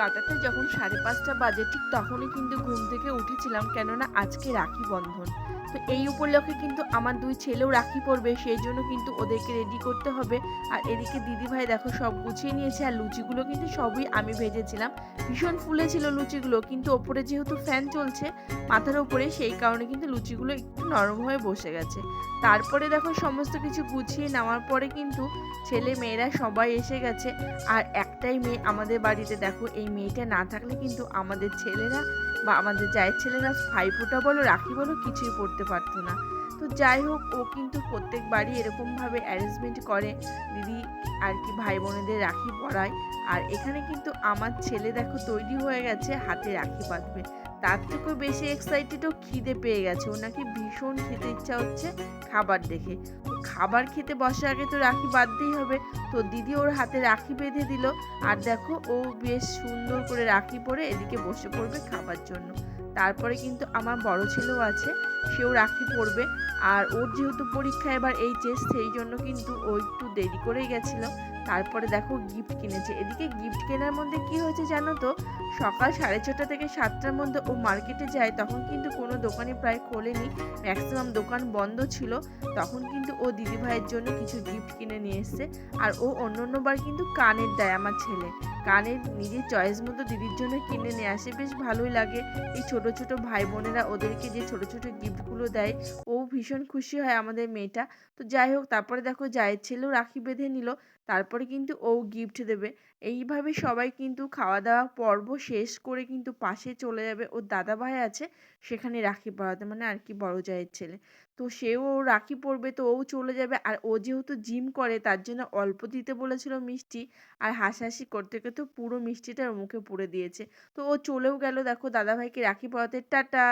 কাটাতে যখন সাড়ে পাঁচটা বাজে, ঠিক তখনই কিন্তু ঘুম থেকে উঠেছিলাম, কেননা আজকে রাখি বন্ধন। তো এই উপলক্ষে কিন্তু আমার দুই ছেলেও রাখি পরবে সেই জন্য কিন্তু ওদেরকে রেডি করতে হবে। আর এদিকে দিদিভাই দেখো সব গুছিয়ে নিয়েছে, আর লুচিগুলো কিন্তু সবই আমি ভেজেছিলাম। ভীষণ ফুলে ছিল লুচিগুলো, কিন্তু ওপরে যেহেতু ফ্যান চলছে মাথার উপরে সেই কারণে কিন্তু লুচিগুলো একটু নরম হয়ে বসে গেছে। তারপরে দেখো সমস্ত কিছু গুছিয়ে নেওয়ার পরে কিন্তু ছেলে মেয়েরা সবাই এসে গেছে। আর একটাই মেয়ে আমাদের বাড়িতে, দেখো এই মেয়েটা না থাকলে কিন্তু আমাদের ছেলেরা বা আমাদের যাই ছেলেরা ভাইফোঁটা বলো, রাখি বলো, কিছুই পড়তে পারতো না। তো যাই হোক, ও কিন্তু প্রত্যেকবারই এরকমভাবে অ্যারেঞ্জমেন্ট করে। দিদি আর কি ভাই বোনেদের রাখি পরায়। আর এখানে কিন্তু আমার ছেলে দেখো তৈরি হয়ে গেছে, হাতে রাখি বাঁধবে। তার থেকেও বেশি এক্সাইটেডও খিদে পেয়ে গেছে। ও নাকি ভীষণ খেতে ইচ্ছা হচ্ছে খাবার দেখে। খাবার খেতে বসার আগে তো রাখি বাঁধতেই হবে। তো দিদি ওর হাতে রাখি বেঁধে দিল। আর দেখো, ও বেশ সুন্দর করে রাখি পরে এদিকে বসে পড়বে খাবার জন্য। তারপরে কিন্তু আমার বড় ছেলেও আছে, সেও রাখি পরবে। আর ওর যেহেতু পরীক্ষা, এবার এইচএস সেই জন্য কিন্তু ও একটু দেরি করেই গেছিল। তারপরে দেখো গিফট কিনেছে। এদিকে গিফট কেনার মধ্যে কি হয়েছে জানো তো? সকাল সাড়ে ছটা থেকে সাতটার মধ্যে ও মার্কেটে যায়, তখন কিন্তু কোনো দোকানে প্রায় খোলেনি। ম্যাক্সিমাম দোকান বন্ধ ছিল। তখন কিন্তু ও দিদিভাইয়ের জন্য কিছু গিফট কিনে নিয়ে এসছে। আর ও অন্য অন্যবার কিন্তু কানের দেয় আমার ছেলে। কানের নিজের চয়েস মতো দিদির জন্য কিনে নিয়ে আসে। বেশ ভালোই লাগে। এই ছোট ছোট ভাই বোনেরা ওদেরকে যে ছোট ছোট গিফটগুলো দেয়, ও ভীষণ খুশি হয় আমাদের মেয়েটা। তো যাই হোক, তারপরে দেখো জায়ের ছেলেও রাখি বেঁধে নিল, তারপরে কিন্তু ও গিফট দেবে। এইভাবে সবাই কিন্তু খাওয়া দাওয়া পর্ব শেষ করে কিন্তু পাশে চলে যাবে। ওর দাদা ভাই আছে, সেখানে রাখি পরাতে মানে আর কি বড় জায়ের ছেলে। তো সেও রাখি পরবে, তো ও চলে যাবে। আর ও যেহেতু জিম করে, তার জন্য অল্প দিতে বলেছিল মিষ্টি। আর হাসাহাসি করতে করতে পুরো মিষ্টিটা ওর মুখে পুড়ে দিয়েছে। তো ও চলেও গেল। দেখো, দাদাভাইকে রাখি পরাতে। টাটা!